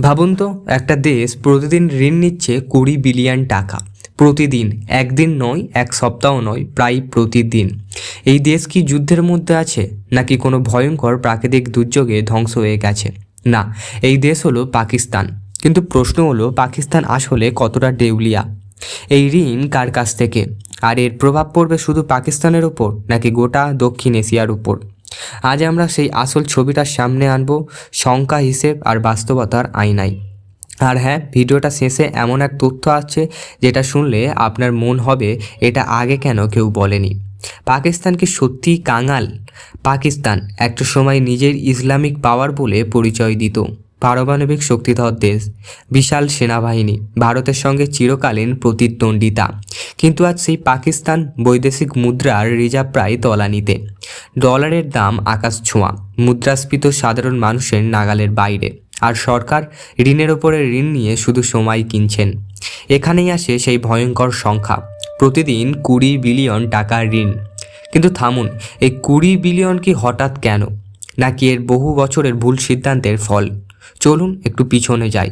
ভাবুন তো, একটা দেশ প্রতিদিন ঋণ নিচ্ছে কুড়ি বিলিয়ন টাকা। প্রতিদিন, একদিন নয়, এক সপ্তাহ নয়, প্রায় প্রতিদিন। এই দেশ কি যুদ্ধের মধ্যে আছে, নাকি কোনো ভয়ঙ্কর প্রাকৃতিক দুর্যোগে ধ্বংস হয়ে গেছে? না, এই দেশ হলো পাকিস্তান। কিন্তু প্রশ্ন হলো, পাকিস্তান আসলে কতটা দেউলিয়া? এই ঋণ কার কাছ থেকে? আর এর প্রভাব পড়বে শুধু পাকিস্তানের উপর নাকি গোটা দক্ষিণ এশিয়ার উপর? আজ আমরা সেই আসল ছবিটার সামনে আনব সংখ্যা হিসেব আর বাস্তবতার আয়নায়। আর হ্যাঁ ভিডিওটা শেষে এমন এক তথ্য আছে যেটা শুনলে আপনার মন হবে, এটা আগে কেন কেউ বলেনি। পাকিস্তান কি সত্যিই কাঙাল? পাকিস্তান একটা সময় নিজের ইসলামিক পাওয়ার বলে পরিচয় দিত। পারমাণবিক শক্তিধর দেশ, বিশাল সেনাবাহিনী, ভারতের সঙ্গে চিরকালীন প্রতিদ্বন্দ্বিতা। কিন্তু আজ সেই পাকিস্তান বৈদেশিক মুদ্রার রিজার্ভ প্রায় তলানিতে। ডলারের দাম আকাশ ছোঁয়া, মুদ্রাস্ফীত সাধারণ মানুষের নাগালের বাইরে। আর সরকার ঋণের ওপরে ঋণ নিয়ে শুধু সময় কিনছেন। এখানেই আসে সেই ভয়ঙ্কর সংখ্যা, প্রতিদিন কুড়ি বিলিয়ন টাকার ঋণ। কিন্তু থামুন, এই কুড়ি বিলিয়ন কি হঠাৎ কেন? নাকি এর বহু বছরের ভুল সিদ্ধান্তের ফল? চলুন একটু পিছনে যাই।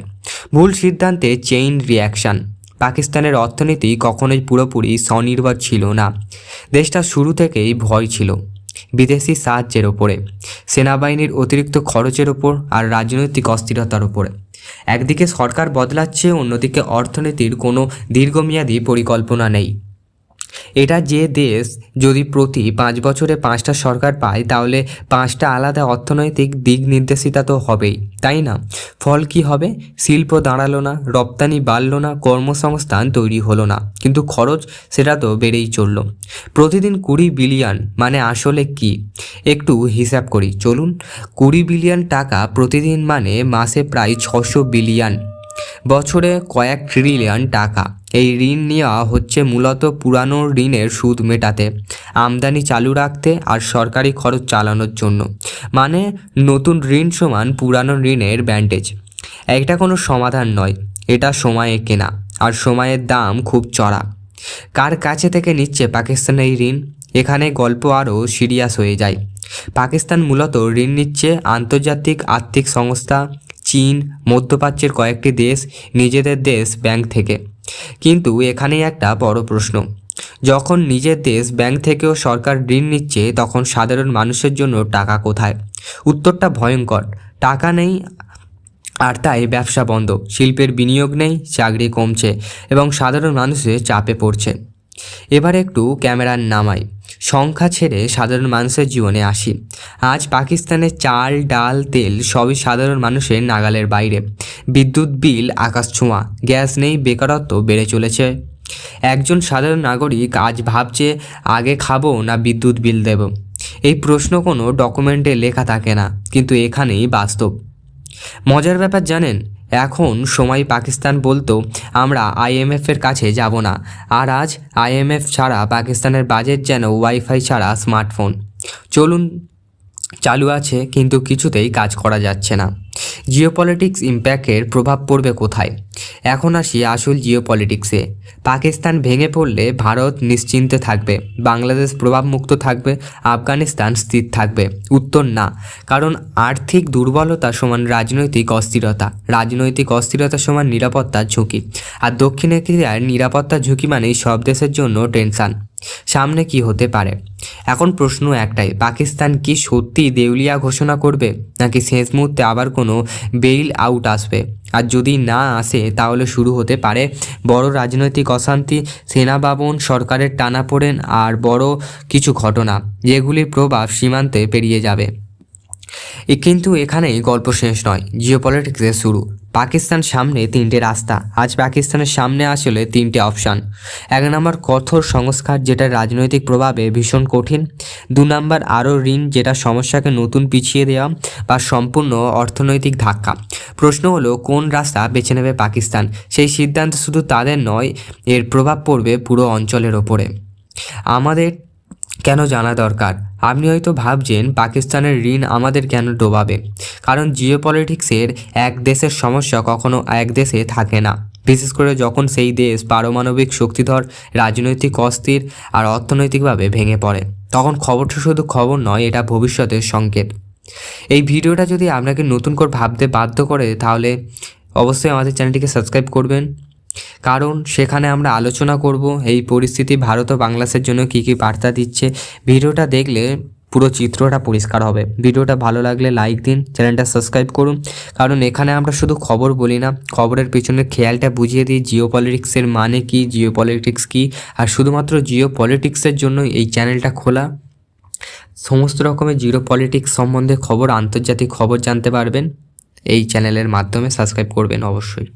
ভুল সিদ্ধান্তে চেইন রিয়াকশান পাকিস্তানের অর্থনীতি কখনোই পুরোপুরি স্বনির্ভর ছিল না। দেশটা শুরু থেকেই ভয় ছিল বিদেশি সাহায্যের ওপরে, সেনাবাহিনীর অতিরিক্ত খরচের ওপর আর রাজনৈতিক অস্থিরতার ওপরে। একদিকে সরকার বদলাচ্ছে, অন্যদিকে অর্থনীতির কোনো দীর্ঘমেয়াদী পরিকল্পনা নেই। এটা যে দেশ যদি প্রতি পাঁচ বছরে পাঁচটা সরকার পায়, তাহলে পাঁচটা আলাদা অর্থনৈতিক দিক নির্দেশিতা তো হবেই, তাই না? ফল কি হবে? শিল্প দাঁড়াল না, রপ্তানি বাড়লো না, কর্মসংস্থান তৈরি হলো না, কিন্তু খরচ সেটা তো বেড়েই চলল। প্রতিদিন কুড়ি বিলিয়ন মানে আসলে কি? একটু হিসাব করি, চলুন। কুড়ি বিলিয়ন টাকা প্রতিদিন মানে মাসে প্রায় ছশো বিলিয়ন। বছরে কয়েক ট্রিলিয়ন টাকা। এই ঋণ নেওয়া হচ্ছে মূলত পুরানো ঋণের সুদ মেটাতে, আমদানি চালু রাখতে আর সরকারি খরচ চালানোর জন্য। মানে নতুন ঋণ সমান পুরানো ঋণের ব্যান্ডেজ এটা কোনো সমাধান নয়, এটা সময়ে কেনা আর সময়ের দাম খুব চড়া। কার কাছে থেকে নিচ্ছে পাকিস্তান এই ঋণ? এখানে গল্প আরও সিরিয়াস হয়ে যায়। পাকিস্তান মূলত ঋণ নিচ্ছে আন্তর্জাতিক আর্থিক সংস্থা, চীন, মধ্যপ্রাচ্যের কয়েকটি দেশ, নিজেদের দেশ ব্যাংক থেকে। কিন্তু এখানে একটা বড় প্রশ্ন। যখন নিজের দেশ ব্যাংক থেকেও সরকার ঋণ নিচ্ছে, তখন সাধারণ মানুষের জন্য টাকা কোথায়? উত্তরটা ভয়ঙ্কর। টাকা নেই আর তাই ব্যবসা বন্ধ। শিল্পের বিনিয়োগ নেই, চাকরি কমছে এবং সাধারণ মানুষের চাপে পড়ছে। এবার একটু ক্যামেরার নামাই। সংখ্যা ছেড়ে সাধারণ মানুষের জীবনে আসি। আজ পাকিস্তানে চাল, ডাল, তেল সবই সাধারণ মানুষের নাগালের বাইরে। বিদ্যুৎ বিল, আকাশ ছোঁয়া, গ্যাস নেই, বেকারত্ব বেড়ে চলেছে। একজন সাধারণ নাগরিক আজ ভাবছে, আগে খাব না বিদ্যুৎ বিল দেব? এই প্রশ্ন কোনো ডকুমেন্টে লেখা থাকে না, কিন্তু এখানেই বাস্তব। মজার ব্যাপার জানেন এখন সময় পাকিস্তান বলতো, আমরা আইএমএফের কাছে যাব না। আর আজ আইএমএফ ছাড়া পাকিস্তানের বাজেট যেন ওয়াইফাই ছাড়া স্মার্টফোন চলুন, চালু আছে কিন্তু কিছুতেই কাজ করা যাচ্ছে না। জিওপলিটিক্স ইম্প্যাক্টের প্রভাব পড়বে কোথায়? এখন আসি আসল জিও পলিটিক্সে পাকিস্তান ভেঙে পড়লে ভারত নিশ্চিন্তে থাকবে, বাংলাদেশ প্রভাবমুক্ত থাকবে, আফগানিস্তান স্থির থাকবে। উত্তর না, কারণ আর্থিক দুর্বলতা সমান রাজনৈতিক অস্থিরতা। রাজনৈতিক অস্থিরতা সমান নিরাপত্তার ঝুঁকি। আর দক্ষিণ এশিয়ার নিরাপত্তার ঝুঁকি মানেই সব দেশের জন্য টেনশন। সামনে কি হতে পারে? এখন প্রশ্ন একটাই, পাকিস্তান কি সত্যি দেউলিয়া ঘোষণা করবে, নাকি শেষ মুহূর্তে আবার কোনো বেইল আউট আসবে? আর যদি না আসে, তাহলে শুরু হতে পারে। বড় রাজনৈতিক অশান্তি সেনাবাবন সরকারের টানাপোড়েন আর বড় কিছু ঘটনা যেগুলির প্রভাব সীমান্তে পেরিয়ে যাবে। কিন্তু এখানেই গল্প শেষ নয় জিওপলিটিক্সের শুরু। পাকিস্তান সামনে তিনটে রাস্তা। আজ পাকিস্তানের সামনে আসলে তিনটে অপশান। এক নম্বর কঠোর সংস্কার, যেটা রাজনৈতিক প্রভাবে ভীষণ কঠিন। দু নম্বর আরও ঋণ, যেটা সমস্যাকে নতুন পিছিয়ে দেওয়া বা সম্পূর্ণ অর্থনৈতিক ধাক্কা। প্রশ্ন হলো, কোন রাস্তা বেছে নেবে পাকিস্তান? সেই সিদ্ধান্ত শুধু তাদের নয়, এর প্রভাব পড়বে পুরো অঞ্চলের ওপরে। আমাদের কেন জানা দরকার? আপনি হয়তো ভাবছেন পাকিস্তানের ঋণ আমাদের কেন ডোবাবে? কারণ জিওপলিটিক্সের এক দেশের সমস্যা কখনো এক দেশে থাকে না। বিশেষ করে যখন সেই দেশ পারমাণবিক শক্তিধর, রাজনৈতিক অস্থির আর অর্থনৈতিকভাবে ভেঙে পড়ে। তখন খবরটা শুধু খবর নয়, এটা ভবিষ্যতের সংকেত। এই ভিডিওটা যদি আপনাকে নতুন করে ভাবতে বাধ্য করে, তাহলে অবশ্যই আমাদের চ্যানেলটিকে সাবস্ক্রাইব করবেন। কারণ সেখানে আমরা আলোচনা করব এই পরিস্থিতি ভারত ও বাংলাদেশের জন্য কী কী বার্তা দিচ্ছে। ভিডিওটা দেখলে পুরো চিত্রটা পরিষ্কার হবে। ভিডিওটা ভালো লাগলে লাইক দিন, চ্যানেলটা সাবস্ক্রাইব করুন। কারণ এখানে আমরা শুধু খবর বলি না, খবরের পেছনে খেয়ালটা বুঝিয়ে দিই জিও পলিটিক্সের মানে কী জিও পলিটিক্স কী, আর শুধুমাত্র জিও পলিটিক্সের জন্য এই চ্যানেলটা খোলা। সমস্ত রকমের জিরো পলিটিক্স সম্বন্ধে খবর, আন্তর্জাতিক খবর জানতে পারবেন। এই চ্যানেলের মাধ্যমে সাবস্ক্রাইব করবেন অবশ্যই।